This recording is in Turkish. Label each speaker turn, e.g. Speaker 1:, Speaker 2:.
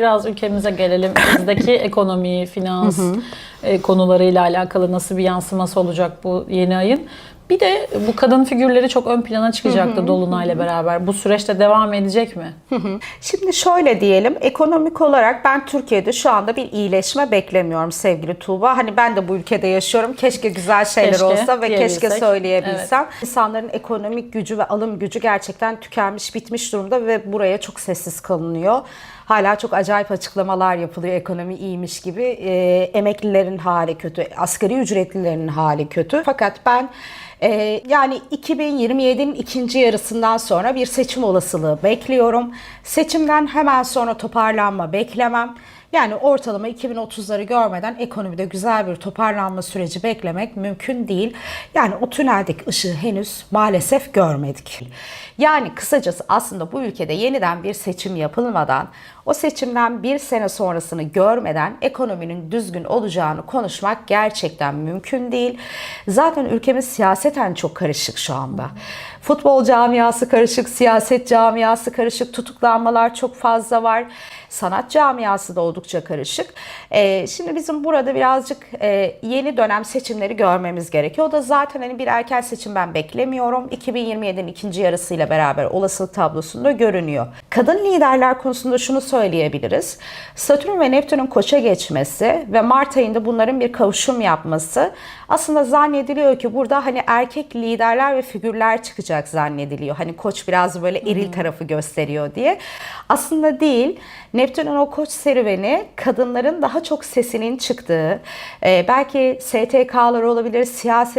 Speaker 1: Biraz ülkemize gelelim. Bizdeki ekonomi, finans e, konularıyla alakalı nasıl bir yansıması olacak bu yeni ayın? Bir de bu kadın figürleri çok ön plana çıkacaktı Dolunay'la beraber. Bu süreçte devam edecek mi?
Speaker 2: Şimdi şöyle diyelim, ekonomik olarak ben Türkiye'de şu anda bir iyileşme beklemiyorum sevgili Tuğba. Hani ben de bu ülkede yaşıyorum. Keşke güzel şeyler
Speaker 1: Keşke
Speaker 2: olsa ve keşke söyleyebilsem. İnsanların ekonomik gücü ve alım gücü gerçekten tükenmiş, bitmiş durumda ve buraya çok sessiz kalınıyor. Hala çok acayip açıklamalar yapılıyor ekonomi iyiymiş gibi. Ee, emeklilerin hali kötü, asgari ücretlilerin hali kötü. Fakat ben ee, yani 2027'nin ikinci yarısından sonra bir seçim olasılığı bekliyorum. Seçimden hemen sonra toparlanma beklemem. Yani ortalama 2030'ları görmeden ekonomide güzel bir toparlanma süreci beklemek mümkün değil. Yani o tüneldeki ışığı henüz maalesef görmedik. Yani kısacası aslında bu ülkede yeniden bir seçim yapılmadan, o seçimden bir sene sonrasını görmeden ekonominin düzgün olacağını konuşmak gerçekten mümkün değil. Zaten ülkemiz siyaseten çok karışık şu anda. Futbol camiası karışık, siyaset camiası karışık, tutuklanmalar çok fazla var. Sanat camiası da oldukça karışık. Ee, şimdi bizim burada birazcık e, yeni dönem seçimleri görmemiz gerekiyor. O da zaten hani bir erken seçim ben beklemiyorum. 2027'nin ikinci yarısıyla beraber olasılık tablosunda görünüyor. Kadın liderler konusunda şunu söyleyebiliriz. Satürn ve Neptün'ün koça geçmesi ve Mart ayında bunların bir kavuşum yapması aslında zannediliyor ki burada hani erkek liderler ve figürler çıkacak zannediliyor. Hani koç biraz böyle eril tarafı gösteriyor diye. Aslında değil. Neptün'ün o koç serüveni kadınların daha çok sesinin çıktığı, e, belki STK'lar olabilir, siyaset